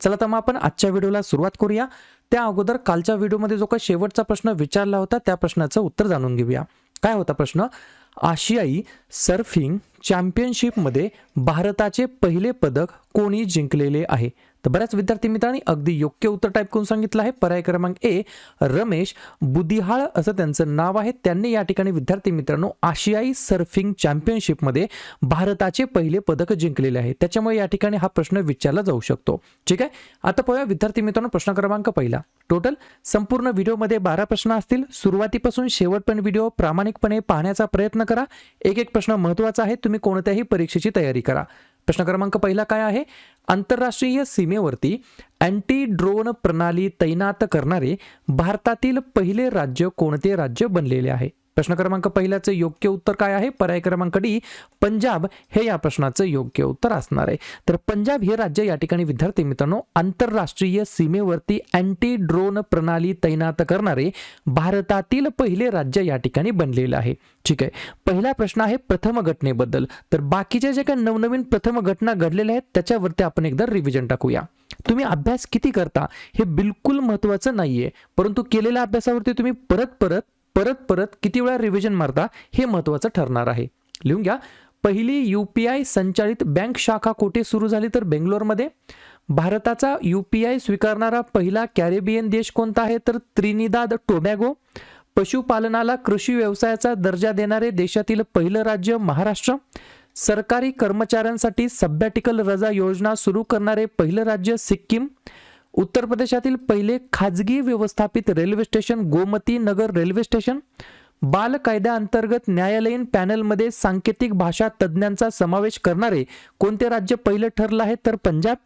चला तर मग आपण आजच्या व्हिडिओला सुरुवात करूया. त्या अगोदर कालच्या व्हिडिओमध्ये जो काही शेवटचा प्रश्न विचारला होता त्या प्रश्नाचं उत्तर जाणून घेऊया. काय होता प्रश्न? आशियाई सर्फिंग चॅम्पियनशिपमध्ये भारताचे पहिले पदक कोणी जिंकलेले आहे? तर बऱ्याच विद्यार्थी मित्रांनी अगदी योग्य उत्तर टाईप करून सांगितलं आहे. पर्याय क्रमांक ए रमेश बुदिहाळ असं त्यांचं नाव आहे. त्यांनी या ठिकाणी विद्यार्थी मित्रांनो आशियाई सर्फिंग चॅम्पियनशिपमध्ये भारताचे पहिले पदक जिंकलेले आहे. त्याच्यामुळे या ठिकाणी हा प्रश्न विचारला जाऊ शकतो. ठीक आहे? आता पाहूया विद्यार्थी मित्रांनो प्रश्न क्रमांक पहिला. टोटल संपूर्ण व्हिडिओमध्ये बारा प्रश्न असतील. सुरुवातीपासून शेवटपर्यंत व्हिडिओ प्रामाणिकपणे पाहण्याचा प्रयत्न करा. एक एक प्रश्न महत्त्वाचा आहे. तुम्ही कोणत्याही परीक्षेची तयारी करा. प्रश्न क्रमांक पहिला काय आहे? आंतरराष्ट्रीय सीमेवरती अँटी ड्रोन प्रणाली तैनात करणारे भारतातील पहिले राज्य कोणते राज्य बनलेले आहे? प्रश्न क्रमांक पहिल्याचं योग्य उत्तर काय आहे? पर्याय क्रमांक डी पंजाब. हे या प्रश्नाचं योग्य उत्तर असणार आहे. तर पंजाब हे राज्य या ठिकाणी विद्यार्थी मित्रांनो आंतरराष्ट्रीय सीमेवरती अँटी ड्रोन प्रणाली तैनात करणारे भारतातील पहिले राज्य या ठिकाणी बनलेलं आहे. ठीक आहे. पहिला प्रश्न आहे प्रथम घटनेबद्दल. तर बाकीच्या जे काही नवनवीन प्रथम घटना घडलेल्या आहेत त्याच्यावरती आपण एकदा रिव्हिजन टाकूया. तुम्ही अभ्यास किती करता हे बिलकुल महत्वाचं नाहीये. परंतु केलेल्या अभ्यासावरती तुम्ही परत परत परत परत किती वेळा रिव्हिजन मारता हे महत्वाचं ठरणार आहे. लिहून घ्या. पहिली यू पी आय संचालित बँक शाखा कोठे सुरू झाली तर बेंगलोरमध्ये? भारताचा यू पी आय स्वीकारणारा पहिला कॅरेबियन देश कोणता आहे तर त्रिनिदाद टोबॅगो. पशुपालनाला कृषी व्यवसायाचा दर्जा देणारे देशातील पहिलं राज्य महाराष्ट्र. सरकारी कर्मचाऱ्यांसाठी सब्बॅटिकल रजा योजना सुरू करणारे पहिलं राज्य सिक्कीम. उत्तर प्रदेशातील पहिले खाजगी व्यवस्थापित railway station Gomti Nagar railway station बाल कायद्याअंतर्गत न्यायालयीन पॅनलमध्ये सांकेतिक भाषा तज्ज्ञांचा समावेश करणारे कोणते राज्य पहिलं ठरलं आहे? तर पंजाब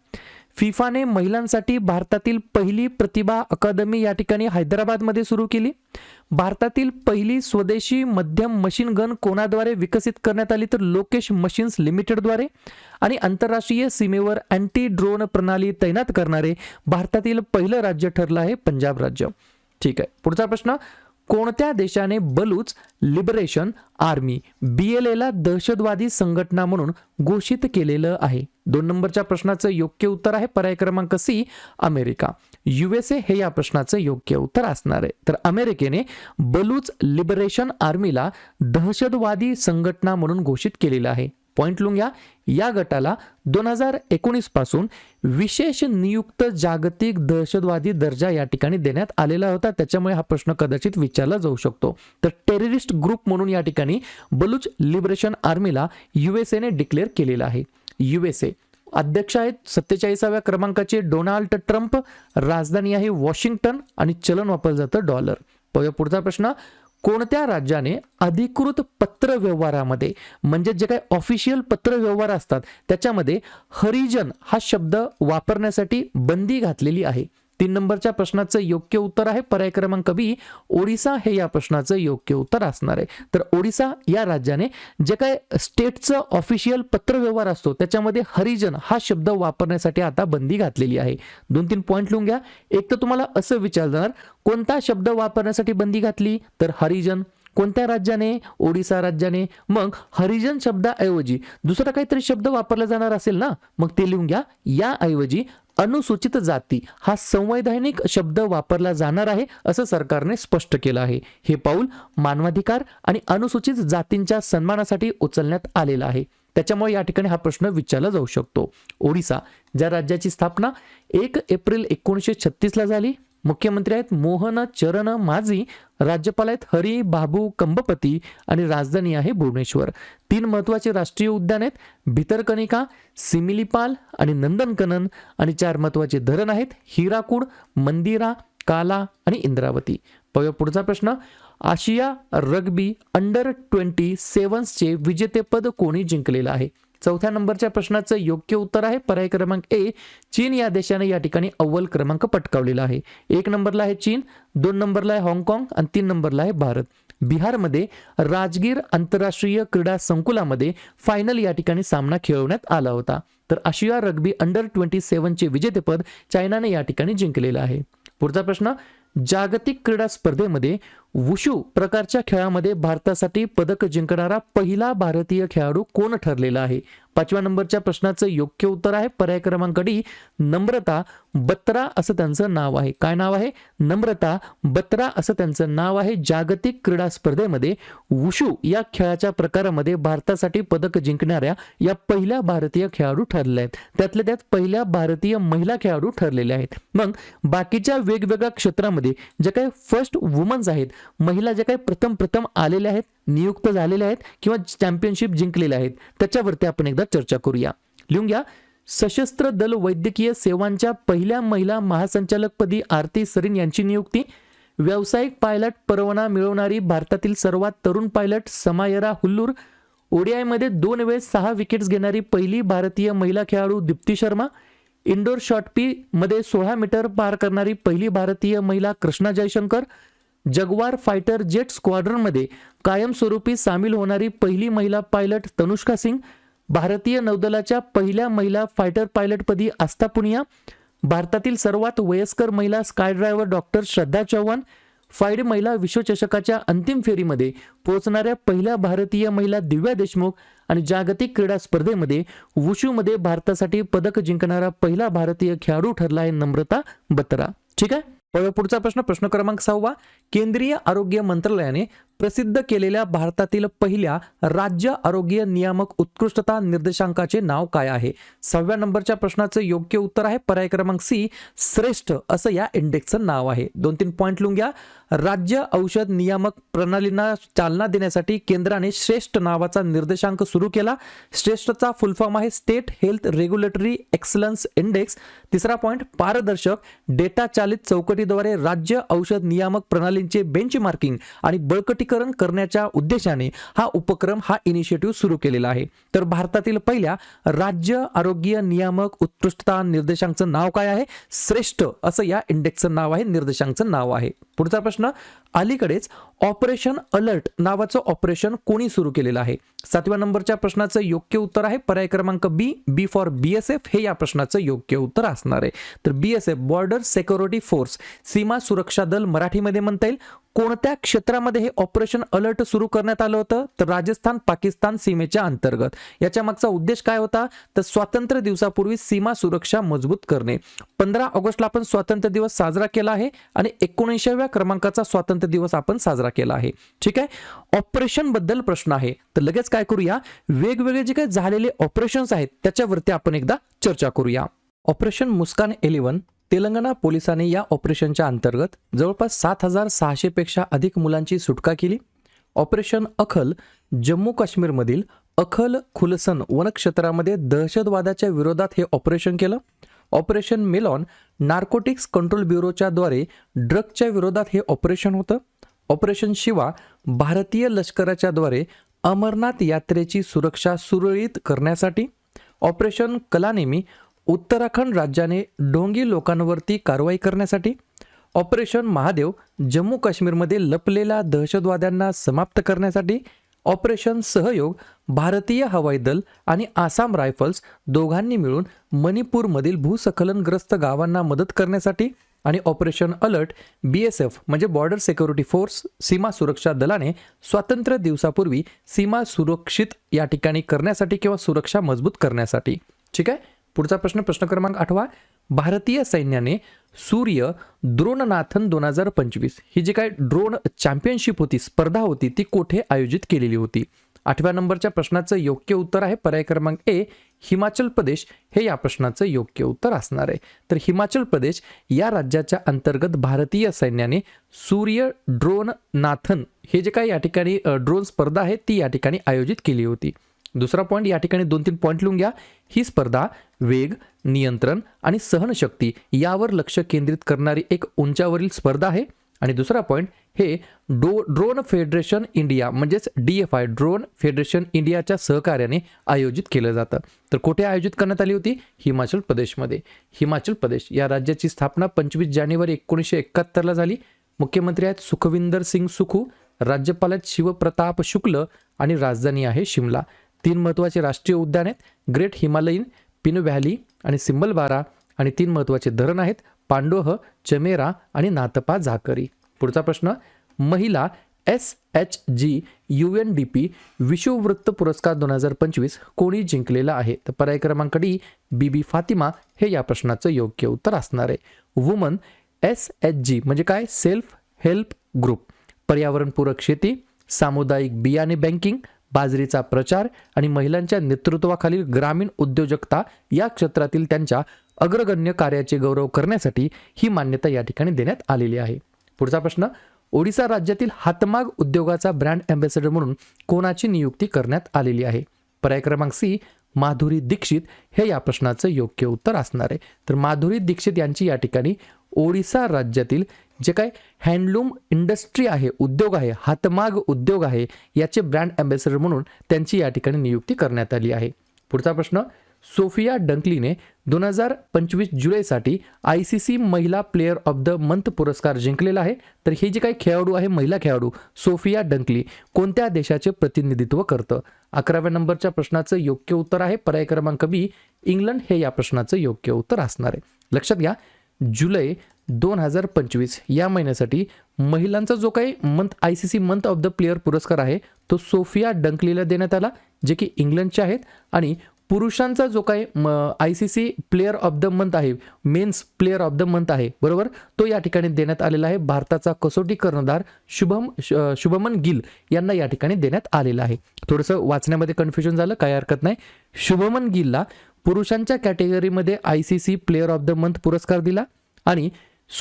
फिफाने महिलांसाठी भारतातील पहिली प्रतिभा अकादमी या ठिकाणी हैदराबादमध्ये सुरू केली. भारतातील पहिली स्वदेशी मध्यम मशीन गन कोणाद्वारे विकसित करण्यात आली तर लोकेश मशीन्स लिमिटेडद्वारे? आणि आंतरराष्ट्रीय सीमेवर अँटी ड्रोन प्रणाली तैनात करणारे भारतातील पहिलं राज्य ठरलं आहे पंजाब राज्य. ठीक आहे पुढचा प्रश्न. कोणत्या देशाने Baloch liberation army B L एला दहशतवादी संघटना म्हणून घोषित केलेलं आहे? दोन नंबरच्या प्रश्नाचं योग्य उत्तर आहे. पर्याय क्रमांक सी अमेरिका. युएसए हे या प्रश्नाचं योग्य उत्तर असणार आहे. तर अमेरिकेने बलूच लिबरेशन आर्मीला दहशतवादी संघटना म्हणून घोषित केलेलं आहे. पॉइंट लुंग्या या गटाला दोन हजार एकोणीसपासून विशेष नियुक्त जागतिक दहशतवादी दर्जा या ठिकाणी देण्यात आलेला होता. त्याच्यामुळे हा प्रश्न कदाचित विचारला जाऊ शकतो. तर टेररिस्ट ग्रुप म्हणून या ठिकाणी बलूच लिबरेशन आर्मीला युएसएने डिक्लेअर केलेला आहे. युएसए अध्यक्ष आहेत सत्तेचाळीसाव्या क्रमांकाचे डोनाल्ड ट्रम्प राजधानी आहे वॉशिंग्टन आणि चलन वापरलं जातं डॉलर. पाहूया पुढचा प्रश्न. कोणत्या राज्याने अधिकृत पत्र व्यवहारामध्ये म्हणजे जे काही ऑफिशियल पत्र व्यवहार असतात त्याच्यामध्ये हरिजन हा शब्द वापरण्यासाठी बंदी घातलेली आहे? तीन नंबरच्या प्रश्नाचं योग्य उत्तर आहे. पर्याय क्रमांक बी ओडिसा हे या प्रश्नाचं योग्य उत्तर असणार आहे. तर ओडिसा या राज्याने जे काय स्टेटचं ऑफिशियल पत्रव्यवहार असतो त्याच्यामध्ये हरिजन हा शब्द वापरण्यासाठी आता बंदी घातलेली आहे. दोन तीन पॉईंट लिहून घ्या. एक तर तुम्हाला असं विचारणार कोणता शब्द वापरण्यासाठी बंदी घातली? तर हरिजन. कोणत्या राज्याने? ओडिसा राज्याने. मग हरिजन शब्दाऐवजी दुसरा काहीतरी शब्द वापरला जाणार असेल ना? मग ते लिहून घ्या. याऐवजी अनुसूचित जाती हा संवैधानिक शब्द वापरला जाणार आहे असं सरकारने स्पष्ट केलं आहे. हे पाऊल मानवाधिकार आणि अनुसूचित जातींच्या सन्मानासाठी उचलण्यात आलेलं आहे. त्याच्यामुळे या ठिकाणी हा प्रश्न विचारला जाऊ शकतो. ओडिसा ज्या राज्याची स्थापना एक एप्रिल एकोणीसशे छत्तीसला झाली मुख्यमंत्री आहेत मोहन चरण माझी राज्यपाल आहेत हरी बाबू कंबपती आणि राजधानी आहे भुवनेश्वर. तीन महत्त्वाचे राष्ट्रीय उद्यान आहेत भितरकनिका सिमिलीपाल आणि नंदनकनन आणि चार महत्त्वाचे धरण आहेत हिराकूड मंदिरा काला आणि इंद्रावती. पाहूया पुढचा प्रश्न. आशिया रग्बी अंडर ट्वेंटी सेव्हन्सचे विजेतेपद कोणी जिंकलेलं आहे? चौथ्या नंबरच्या प्रश्नाचं योग्य उत्तर आहे. पर्याय क्रमांक ए चीन या देशाने या ठिकाणी अव्वल क्रमांक पटकावलेला आहे. एक नंबरला आहे चीन दोन नंबरला आहे हाँगकाँग आणि तीन नंबरला आहे भारत. बिहारमध्ये राजगीर आंतरराष्ट्रीय क्रीडा संकुलामध्ये फायनल या ठिकाणी सामना खेळवण्यात आला होता. तर आशिया रग्बी अंडर ट्वेंटी सेव्हनचे विजेतेपद चायनाने या ठिकाणी जिंकलेलं आहे. पुढचा प्रश्न जागतिक क्रीडा स्पर्धेमध्ये वुशू प्रकारच्या खेळामध्ये भारतासाठी पदक जिंकणारा पहिला भारतीय खेळाडू कोण ठरलेला आहे? पाचव्या नंबरच्या प्रश्नाचं योग्य उत्तर आहे पर्याय क्रमांक डी नम्रता बत्रा असं त्यांचं नाव आहे. काय नाव आहे? नम्रता बत्रा असं त्यांचं नाव आहे. जागतिक क्रीडा स्पर्धेमध्ये वुशू या खेळाच्या प्रकारामध्ये भारतासाठी पदक जिंकणाऱ्या या पहिल्या भारतीय खेळाडू ठरल्या आहेत. त्यातल्या त्यात पहिल्या भारतीय महिला खेळाडू ठरलेल्या आहेत. मग बाकीच्या वेगवेगळ्या क्षेत्रामध्ये जे काही फर्स्ट वुमन्स आहेत महिला जे काही प्रथम प्रथम आलेल्या आहेत नियुक्त झालेल्या आहेत किंवा चॅम्पियनशिप जिंकलेल्या आहेत त्याच्यावरती आपण एकदा चर्चा करूया. लिहून घ्या. सशस्त्र दल वैद्यकीय सेवांच्या पहिल्या महिला महासंचालकपदी आरती सरीन यांची नियुक्ती. व्यावसायिक पायलट परवाना मिळवणारी भारतातील सर्वात तरुण पायलट समायरा हुल्लूर. ओडीआयमध्ये दोन वेळेस सहा विकेट्स घेणारी पहिली भारतीय महिला खेळाडू दीप्ती शर्मा. इंडोर शॉर्टपी मध्ये सोळा मीटर पार करणारी पहिली भारतीय महिला Krishna Jaishankar. Jaguar fighter jet स्क्वाड्रनमध्ये कायमस्वरूपी सामील होणारी पहिली महिला पायलट तनुष्का सिंग भारतीय नौदलाच्या पहिल्या महिला फायटर पायलटपदी आस्था पुनिया भारतातील सर्वात वयस्कर महिला sky driver doctor Shraddha Chavan FIDE महिला विश्वचषकाच्या अंतिम फेरीमध्ये पोहोचणाऱ्या पहिल्या भारतीय महिला दिव्या देशमुख आणि जागतिक क्रीडा स्पर्धेमध्ये वुशूमध्ये भारतासाठी पदक जिंकणारा पहिला भारतीय खेळाडू ठरला आहे नम्रता बत्रा. ठीक आहे? पुढचा प्रश्न प्रश्न क्रमांक सहावा केंद्रीय आरोग्य मंत्रालयाने प्रसिद्ध केलेल्या भारतातील पहिल्या राज्य आरोग्य नियामक उत्कृष्टता निर्देशांकाचे नाव काय आहे? सहाव्या नंबरच्या प्रश्नाचं योग्य उत्तर आहे पर्याय क्रमांक सी श्रेष्ठ असं या इंडेक्सचं नाव आहे. दोन तीन पॉईंट लिहून घ्या. राज्य औषध नियामक प्रणालींना चालना देण्यासाठी केंद्राने श्रेष्ठ नावाचा निर्देशांक सुरू केला. श्रेष्ठचा फुलफॉर्म आहे state health regulatory excellence index. तिसरा पॉईंट पारदर्शक डेटा चालित चौकटीद्वारे राज्य औषध नियामक प्रणालींचे बेंचमार्किंग आणि बळकटी बळकटीकरण करण्याच्या उद्देशाने हा उपक्रम हा इनिशिएटिव्ह सुरू केलेला आहे. तर भारतातील पहिल्या राज्य आरोग्य नियामक उत्कृष्टता निर्देशांकचं नाव काय आहे? श्रेष्ठ असं या इंडेक्सचं नाव आहे निर्देशांकचं नाव आहे. पुढचा प्रश्न अलीकडेच ऑपरेशन अलर्ट नावाचं ऑपरेशन कोणी सुरू केलेलं आहे? सातव्या नंबरच्या प्रश्नाचं योग्य उत्तर आहे. पर्याय क्रमांक B B for B S F हे या प्रश्नाचं योग्य उत्तर असणार आहे. तर B S F border security force सीमा सुरक्षा दल मराठीमध्ये म्हणता येईल. कोणत्या क्षेत्रामध्ये हे ऑपरेशन अलर्ट सुरू करण्यात आलं होतं? तर राजस्थान पाकिस्तान सीमेच्या अंतर्गत. याच्या मागचा उद्देश काय होता? तर स्वातंत्र्य दिवसापूर्वी सीमा सुरक्षा मजबूत करणे. पंधरा ऑगस्टला आपण स्वातंत्र्य दिवस साजरा केला आहे आणि एकोणऐंशीव्या क्रमांकाचा स्वातंत्र्य दिवस आपण साजरा केला आहे. ठीक आहे? ऑपरेशनबद्दल प्रश्न आहे. तर लगेच काय करूया? वेगवेगळे जे काही झालेले ऑपरेशन्स आहेत त्याच्यावरती आपण एकदा चर्चा करूया. ऑपरेशन मुस्कान एलिव्हन तेलंगणा पोलिसांनी या ऑपरेशनच्या अंतर्गत जवळपास सात हजार सहाशेपेक्षा अधिक मुलांची सुटका केली. ऑपरेशन अखल जम्मू काश्मीरमधील अखल खुलसन वनक्षेत्रामध्ये दहशतवादाच्या विरोधात हे ऑपरेशन केलं. ऑपरेशन मेलॉन नार्कोटिक्स कंट्रोल ब्युरोच्या द्वारे ड्रगच्या विरोधात हे ऑपरेशन होतं. ऑपरेशन शिवा भारतीय लष्कराच्या द्वारे अमरनाथ यात्रेची सुरक्षा सुरळीत करण्यासाठी. ऑपरेशन कलानेमी उत्तराखंड राज्याने ढोंगी लोकांवरती कारवाई करण्यासाठी. ऑपरेशन महादेव जम्मू काश्मीरमध्ये लपलेल्या दहशतवाद्यांना समाप्त करण्यासाठी. ऑपरेशन सहयोग भारतीय हवाई दल आणि आसाम रायफल्स दोघांनी मिळून मणिपूरमधील भूसखलनग्रस्त गावांना मदत करण्यासाठी आणि operation alert B S F म्हणजे बॉर्डर सिक्युरिटी फोर्स सीमा सुरक्षा दलाने स्वातंत्र्य दिवसापूर्वी सीमा सुरक्षित या ठिकाणी करण्यासाठी किंवा सुरक्षा मजबूत करण्यासाठी. ठीक आहे? पुढचा प्रश्न प्रश्न क्रमांक आठवा. भारतीय सैन्याने सूर्य द्रोणनाथन दोन हजार पंचवीस ही जी काय ड्रोन चॅम्पियनशिप होती स्पर्धा होती ती कोठे आयोजित केलेली होती? आठव्या नंबरच्या प्रश्नाचं योग्य उत्तर आहे. पर्याय क्रमांक ए हिमाचल प्रदेश. हे या प्रश्नाचं योग्य उत्तर असणार आहे. तर हिमाचल प्रदेश या राज्याच्या अंतर्गत भारतीय सैन्याने सूर्य ड्रोन नाथन हे जे काही या ठिकाणी ड्रोन स्पर्धा आहे ती या ठिकाणी आयोजित केली होती. दुसरा पॉईंट या ठिकाणी दोन तीन पॉईंट लिहून घ्या. ही स्पर्धा वेग नियंत्रण आणि सहनशक्ती यावर लक्ष केंद्रित करणारी एक उंचावरील स्पर्धा आहे. आणि दुसरा पॉईंट हे डो ड्रोन फेडरेशन इंडिया म्हणजेच D F I drone federation इंडियाच्या सहकार्याने आयोजित केलं जातं. तर कुठे आयोजित करण्यात आली होती? हिमाचल प्रदेशमध्ये. हिमाचल प्रदेश या राज्याची स्थापना पंचवीस जानेवारी एकोणीसशे एकाहत्तरला झाली. मुख्यमंत्री आहेत सुखविंदर सिंग सुखू राज्यपाल आहेत शिवप्रताप शुक्ल आणि राजधानी आहे शिमला. तीन महत्त्वाचे राष्ट्रीय उद्यान आहेत ग्रेट हिमालयीन पिन व्हॅली आणि सिंबलबारा आणि तीन महत्त्वाचे धरण आहेत पांडोह चमेरा आणि नातपा झाकरी. पुढचा प्रश्न महिला S H G U N D P विश्ववृत्त पुरस्कार दोन हजार पंचवीस कोणी जिंकलेला आहे? तर पर्याय क्रमांक डी बीबी फातिमा. हे या प्रश्नाचं योग्य उत्तर असणार आहे. वुमन एस एच जी म्हणजे काय? Self help group. पर्यावरणपूरक शेती सामुदायिक बियाणे बँकिंग बाजरीचा प्रचार आणि महिलांच्या नेतृत्वाखालील ग्रामीण उद्योजकता या क्षेत्रातील त्यांच्या अग्रगण्य कार्याचे गौरव करण्यासाठी ही मान्यता या ठिकाणी देण्यात आलेली आहे. पुढचा प्रश्न ओडिसा राज्यातील हातमाग उद्योगाचा ब्रँड अँबॅसेडर म्हणून कोणाची नियुक्ती करण्यात आलेली आहे? पर्याय क्रमांक सी माधुरी दीक्षित हे या प्रश्नाचं योग्य उत्तर असणार आहे. तर माधुरी दीक्षित यांची या ठिकाणी ओडिसा राज्यातील जे काय हँडलूम इंडस्ट्री आहे उद्योग आहे हातमाग उद्योग आहे याचे ब्रँड अँबॅसेडर म्हणून त्यांची या ठिकाणी नियुक्ती करण्यात आली आहे. पुढचा प्रश्न सोफिया डंकलीने दोन हजार पंचवीस जुलैसाठी आय सी सी महिला प्लेअर ऑफ द मंथ पुरस्कार जिंकलेला आहे. तर हे जे काही खेळाडू आहे महिला खेळाडू सोफिया डंकली कोणत्या देशाचे प्रतिनिधित्व करतं? अकराव्या नंबरच्या प्रश्नाचं योग्य उत्तर आहे. पर्याय क्रमांक बी इंग्लंड हे या प्रश्नाचं योग्य उत्तर असणार आहे. लक्षात घ्या जुलै दोन हजार पंचवीस या महिन्यासाठी महिलांचा जो काही month I C C month of the player पुरस्कार आहे तो सोफिया डंकलीला देण्यात आला जे की इंग्लंडचे आहेत. आणि पुरुषांचा जो काही I C C player of the month आहे men's player of the month आहे बरोबर? तो या ठिकाणी देण्यात आलेला आहे. भारताचा कसोटी कर्णधार शुभम श- शुभमन गिल यांना या ठिकाणी देण्यात आलेला आहे. थोडंसं वाचण्यामध्ये कन्फ्युजन झालं काही हरकत नाही. शुभमन गिलला पुरुषांच्या कॅटेगरीमध्ये I C C player of the month पुरस्कार दिला आणि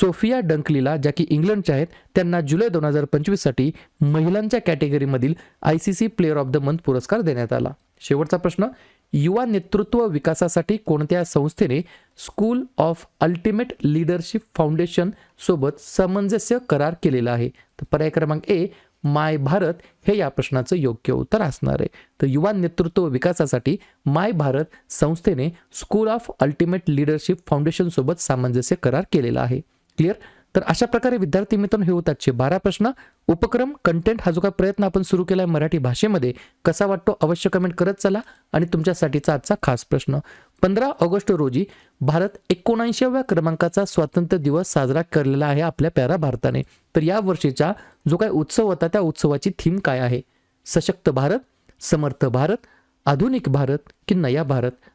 सोफिया डंकलीला ज्या की इंग्लंडच्या आहेत त्यांना जुलै दोन हजार पंचवीससाठी महिलांच्या कॅटेगरीमधील I C C player of the month पुरस्कार देण्यात आला. शेवटचा प्रश्न युवा नेतृत्व विकासासाठी कोणत्या संस्थेने school of ultimate leadership foundation सोबत सामंजस्य करार केलेला आहे? तर पर्याय क्रमांक ए माय भारत हे या प्रश्नाचं योग्य उत्तर असणार आहे. तर युवा नेतृत्व विकासासाठी माय भारत संस्थेने school of ultimate leadership foundation सोबत सामंजस्य करार केलेला आहे. क्लिअर तर अशा प्रकारे विद्यार्थी मित्रांनो हे होतात बारा प्रश्न. उपक्रम कंटेंट हा जो काही प्रयत्न आपण सुरू केला आहे मराठी भाषेमध्ये कसा वाटतो अवश्य कमेंट करत चला आणि तुमच्यासाठीचा आजचा खास प्रश्न. पंधरा ऑगस्ट रोजी भारत एकोणऐंशीव्या क्रमांकाचा स्वातंत्र्य दिवस साजरा केलेला आहे आपल्या प्यारा भारताने. तर या वर्षीचा जो काही उत्सव होता त्या उत्सवाची थीम काय आहे? सशक्त भारत समर्थ भारत आधुनिक भारत की नया भारत?